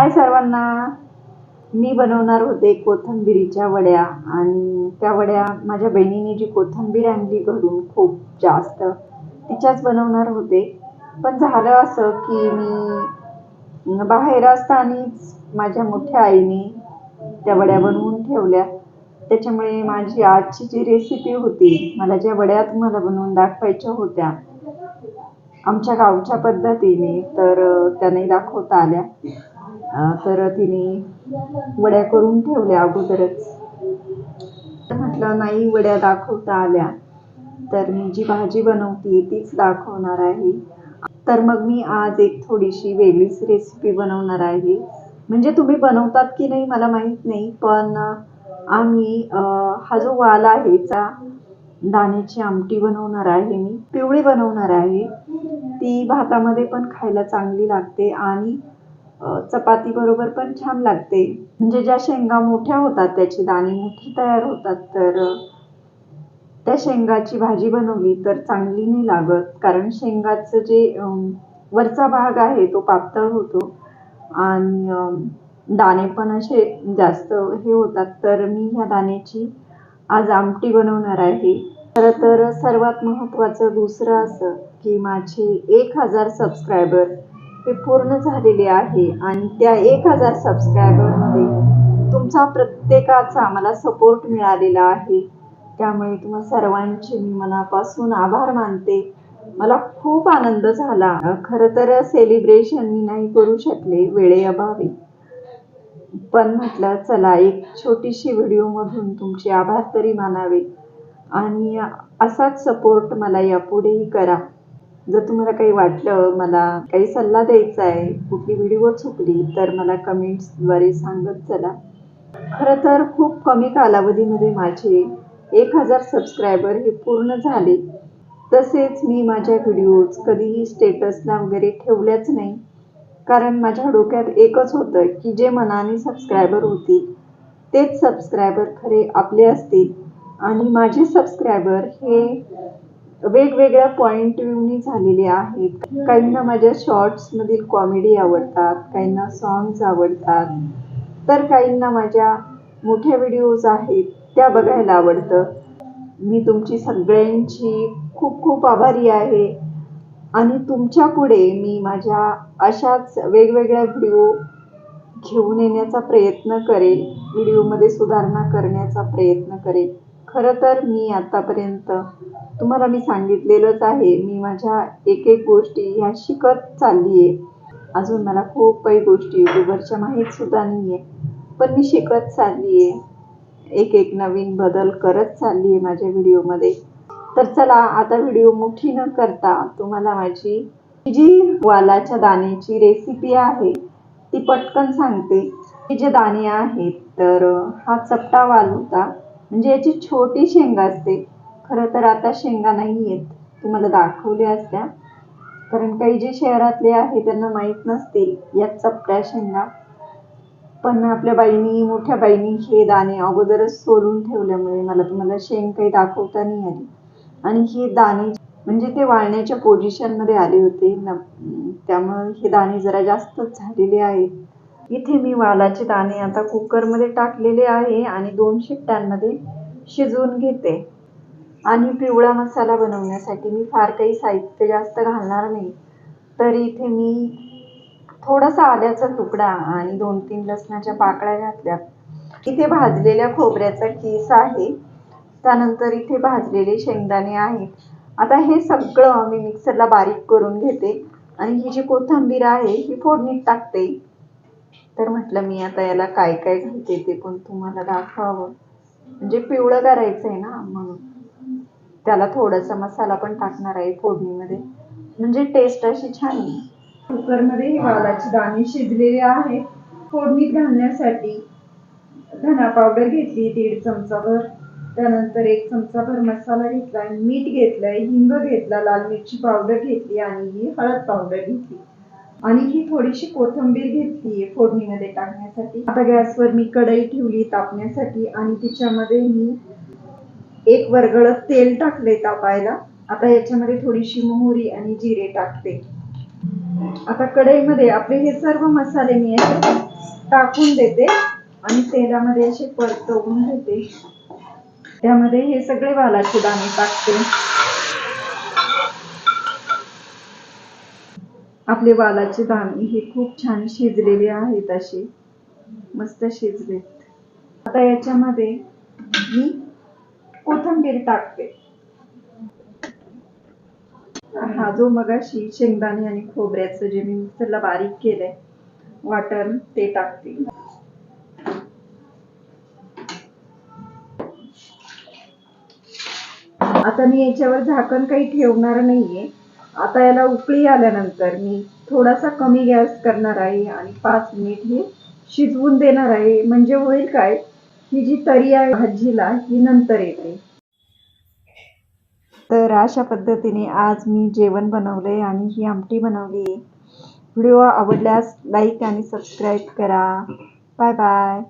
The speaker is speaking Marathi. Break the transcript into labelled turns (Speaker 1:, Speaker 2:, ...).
Speaker 1: हाय सर्वांना. मी बनवणार होते कोथिंबिरीच्या वड्या आणि त्या वड्या माझ्या बहिणीने जी कोथिंबीर आणली घरून खूप जास्त तिच्याच बनवणार होते. पण झालं असं की मी बाहेर असतानाच माझ्या मोठ्या आईने त्या वड्या बनवून ठेवल्या. त्याच्यामुळे माझी आजची जी रेसिपी होती मला ज्या वड्या तुम्हाला बनवून दाखवायच्या होत्या आमच्या गावच्या पद्धतीने तर त्याने त्या नाही दाखवता आल्या. तर तिने वड्या करून ठेवल्या अगोदरच. तर म्हटलं नाही वड्या दाखवता आल्या. तर मी जी भाजी बनवते तीच दाखवणार आहे. तर मग मी आज एक थोडीशी वेगळीच रेसिपी बनवणार आहे. म्हणजे तुम्ही बनवतात की नाही मला माहीत नाही पण आम्ही हा जो वाल आहे चा दाण्याची आमटी बनवणार आहे मी. पिवळी बनवणार आहे. ती भातामध्ये पण खायला चांगली लागते आणि चपाती बरोबर पण छान लागते. म्हणजे ज्या शेंगा मोठ्या होतात त्याची दाणे मोठी तयार होतात तर त्या शेंगाची भाजी बनवली तर चांगली नाही लागत. कारण शेंगाचं जे वरचा भाग आहे तो पातळ होतो. आणि दाणे पण असे जास्त हे होतात. तर मी ह्या दाण्याची आज आमटी बनवणार आहे. खरं तर सर्वात महत्त्वाचं दुसरं असं की माझे एक हजार सबस्क्रायबर हे पूर्ण झालेले आहे आणि त्या एक हजार सबस्क्रायबरमध्ये तुमचा प्रत्येकाचा मला सपोर्ट मिळालेला आहे. त्यामुळे तुम्हा सर्वांचे मी मनापासून आभार मानते. मला खूप आनंद झाला. खरं तर सेलिब्रेशन मी नाही करू शकले वेळेअभावी. पण म्हटलं चला एक छोटीशी व्हिडिओमधून तुमचे आभार तरी मानावे. आणि असाच सपोर्ट मला यापुढेही करा. जर तुम्हाला काही वाटलं मला काही सल्ला द्यायचा आहे कुठली व्हिडिओ चुकली तर मला कमेंट्सद्वारे सांगत चला. खरं तर खूप कमी कालावधीमध्ये माझे एक हजार सबस्क्रायबर हे पूर्ण झाले. तसेच मी माझ्या व्हिडिओज कधीही स्टेटसला वगैरे ठेवल्याच नाही. कारण माझ्या डोक्यात एकच होतं की जे मनाने सबस्क्रायबर होतील तेच सबस्क्रायबर खरे आपले असतील. आणि माझे सबस्क्रायबर हे वेगवेगळ्या पॉईंट व्ह्यूनी झालेले आहेत. काहींना माझ्या शॉर्ट्समधील कॉमेडी आवडतात काहींना सॉंग्स आवडतात. तर काहींना माझ्या मोठ्या व्हिडिओज आहेत त्या बघायला आवडतं. मी तुमची सगळ्यांची खूप खूप आभारी आहे. आणि तुमच्यापुढे मी माझ्या अशाच वेगवेगळ्या व्हिडिओ घेऊन येण्याचा प्रयत्न करेल व्हिडिओमध्ये सुधारणा करण्याचा प्रयत्न करेल खरं तर मी आतापर्यंत तुम्हाला मी सांगितलेलंच आहे. मी माझ्या एक एक गोष्टी ह्या शिकत चालली आहे अजून मला खूप काही गोष्टी युट्यूबवरच्या माहीत सुद्धा नाही आहे पण मी शिकत चालली आहे एक एक नवीन बदल करत चालली आहे माझ्या व्हिडिओमध्ये. तर चला आता व्हिडिओ मोठी न करता. तुम्हाला माझी जी वालाच्या दाण्याची रेसिपी आहे ती पटकन सांगते. हे जे दाणे आहेत तर हा चपटा वाल होता. म्हणजे याची छोटी शेंगा असते. खरं तर आता शेंगा नाही आहेत तुम्हाला दाखवल्या असत्या. कारण काही जे शहरातले आहे त्यांना माहीत नसतील यात चपट्या शेंगा. पण आपल्या बाईनी मोठ्या बाईनी हे दाणे अगोदरच सोलून ठेवल्यामुळे मला तुम्हाला शेंग काही दाखवता नाही आली. आणि हे दाणे म्हणजे ते वाळण्याच्या पोझिशनमध्ये आले होते. न त्यामुळे हे दाणे जरा जास्तच झालेले आहेत. इथे मी वालाचे दाणे आता कुकरमध्ये टाकलेले आहे आणि दोन शिट्ट्यांमध्ये शिजवून घेते. आणि पिवळा मसाला बनवण्यासाठी मी फार काही साहित्य जास्त घालणार नाही. तर इथे मी थोडासा आल्याचा तुकडा आणि दोन तीन लसणाच्या पाकळ्या घातल्या. इथे भाजलेल्या खोबऱ्याचा केस आहे. त्यानंतर इथे भाजलेले शेंगदाणे आहेत आता हे सगळं मी मिक्सरला बारीक करून घेते आणि ही जी कोथिंबीर आहे ही फोडणीत टाकते. तर म्हटलं मी आता याला काय काय घालते ते पण तुम्हाला दाखवावं. म्हणजे पिवळं करायचं आहे ना? त्याला थोडासा मसाला पण टाकणार आहे फोडणीमध्ये. म्हणजे टेस्ट अशी छान येईल कुकरमध्ये हे वालाची दाणे शिजलेले आहेत. फोडणीत घालण्यासाठी धना पावडर घेतली दीड चमचाभर. त्यानंतर एक चमचाभर मसाला घेतला मीठ घेतलंय हिंग घेतला लाल मिरची पावडर घेतली आणि ही हळद पावडर घेतली. आणि ही थोडीशी कोथिंबीर घेतली फोडणीमध्ये टाकण्यासाठी. आता गॅसवर मी कढई ठेवली तापण्यासाठी आणि तिच्यामध्ये मी एक वरगळत तेल टाकले तापायला. आता याच्यामध्ये थोडीशी मोहरी आणि जिरे टाकते. आता कढईमध्ये आपले हे सर्व मसाले मी असे टाकून देते आणि तेलामध्ये असे परतवून घेते. त्यामध्ये हे सगळे वालाचे दाणे टाकते. आपले वालाचे दाणे हे खूप छान शिजलेले आहेत असे. मस्त शिजलेत. आता याच्यामध्ये मी कोथिंबीर टाकते. हा जो मगाशी शेंगदाणे आणि खोबऱ्याचं जे मी मिक्सरला बारीक केलंय वाटण ते टाकते. आता मी याच्यावर झाकण काही ठेवणार नाहीये. आता याला उकळी आल्यानंतर मी थोडासा कमी गॅस करणार आहे आणि पाच मिनिट हे शिजवून देणार आहे. म्हणजे होईल काय? ही जी तरी आहे भाजीला ही नंतर येते. तर अशा पद्धतीने आज मी जेवण बनवलंय आणि ही आमटी बनवली. व्हिडिओ आवडल्यास लाईक आणि सबस्क्राईब करा. Bye bye.